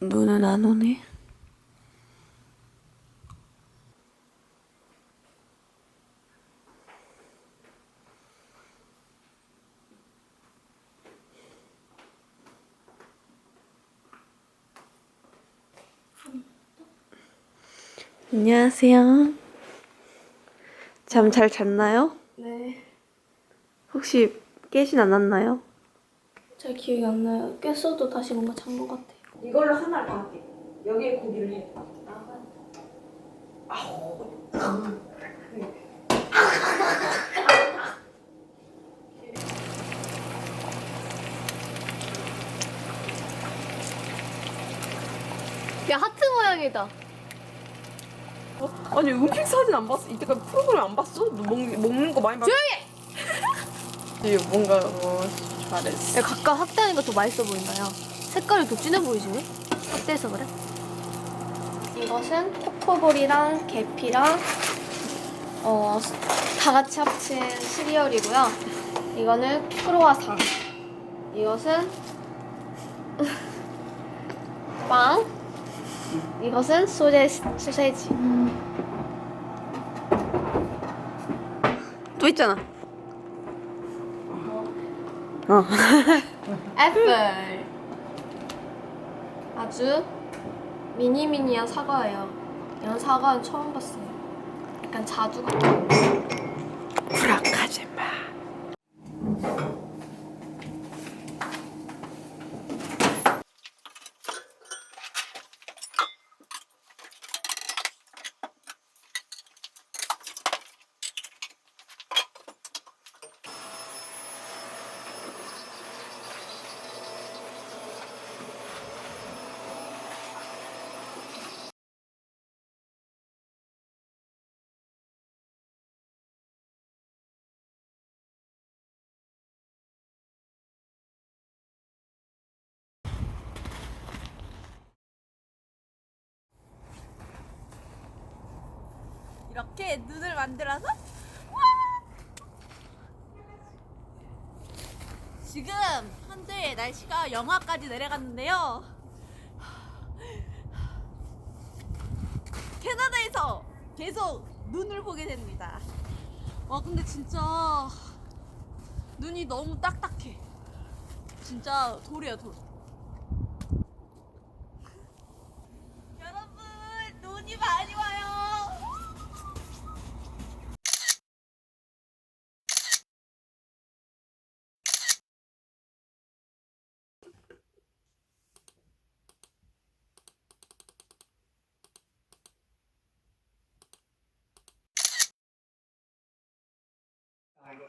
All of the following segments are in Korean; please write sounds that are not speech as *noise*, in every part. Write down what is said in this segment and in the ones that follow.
눈은 안 오네. 안녕하세요. 잠 잘 잤나요? 네. 혹시 깨진 않았나요? 잘 기억이 안 나요. 깼어도 다시 뭔가 잔 것 같아요. 이걸로 하나를 다 할게. 여기에 고기를 해. 야 하트 모양이다. 아니 음식 사진 안 봤어? 이때까지 프로그램 안 봤어? 너 먹, 먹는 거 많이 봤어? 조용히! 뭔가 뭐 잘했어. 야 가까 확대하니까 더 맛있어 보인다요. 색깔이 더 진해 보이시네. 확대해서 그래? 이것은 코코볼이랑 계피랑 어, 다 같이 합친 시리얼이고요. 이거는 크로와상. 이것은 *laughs* 빵. 이것은 소세, 소세지. 또 있잖아. 어. 애플. 아주 미니미니한 사과예요. 이런 사과는 처음 봤어요. 약간 자두 같은. 이렇게 눈을 만들어서 와! 지금 현재 날씨가 영하까지 내려갔는데요. 캐나다에서 계속 눈을 보게 됩니다. 와 근데 진짜 눈이 너무 딱딱해. 진짜 돌이야 돌. 여러분 눈이 많이 와요. I got sent on sick leave.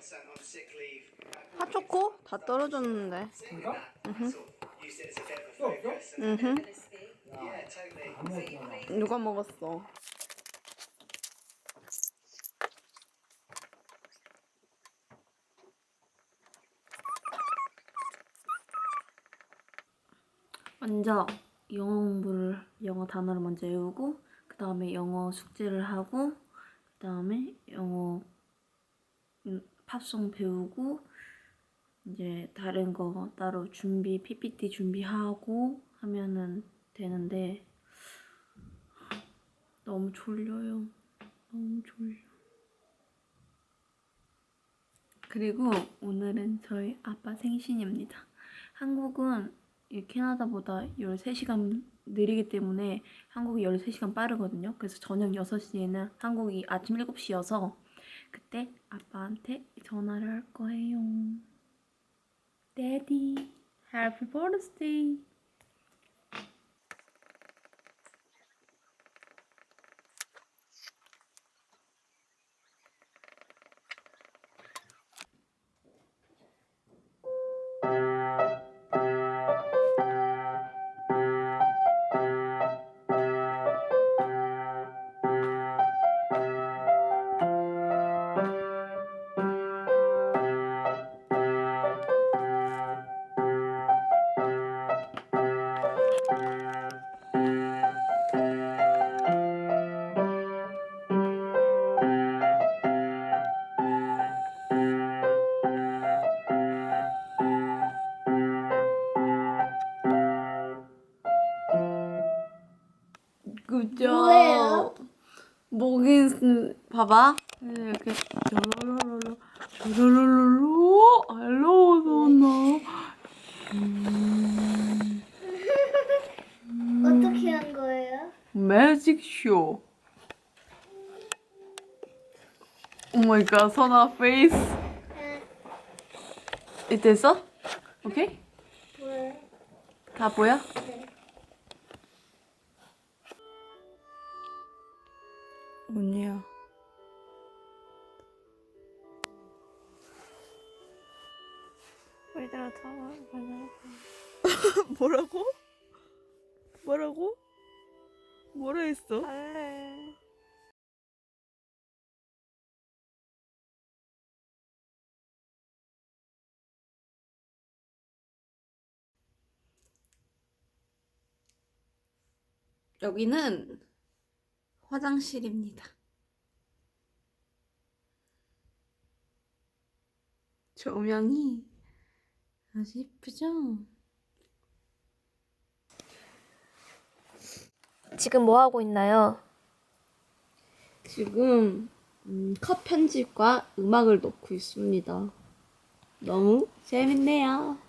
핫초코 다 떨어졌는데. 응. yeah, totally. 누가 먹었어? 먼저 영어 공부를 영어 단어를 먼저 외우고 그 다음에 영어 숙제를 하고 그 다음에 영어 음, 팝송 배우고 이제 다른 거 따로 준비 PPT 준비하고 하면은 되는데 너무 졸려요. 너무 졸려. 그리고 오늘은 저희 아빠 생신입니다. 한국은 이 캐나다보다 13시간 느리기 때문에 한국이 13시간 빠르거든요. 그래서 저녁 6시에는 한국이 아침 7시여서 그때 아빠한테 전화를 할 거예요. Daddy, happy birthday. 목인 봐봐 이렇게 조로로로로 조로로로로 알로 도나 어떻게 한 거예요? 매직 쇼. 오 마이 갓, 선아 페이스. 이 됐어? 오케이? 뭐예요? 다 보여? *laughs* 뭐라고? 뭐라고? 뭐라 했어? 할래. 여기는 화장실입니다. 조명이 아주 예쁘죠? 지금 뭐 하고 있나요? 지금 음, 컷 편집과 음악을 넣고 있습니다. 너무 재밌네요.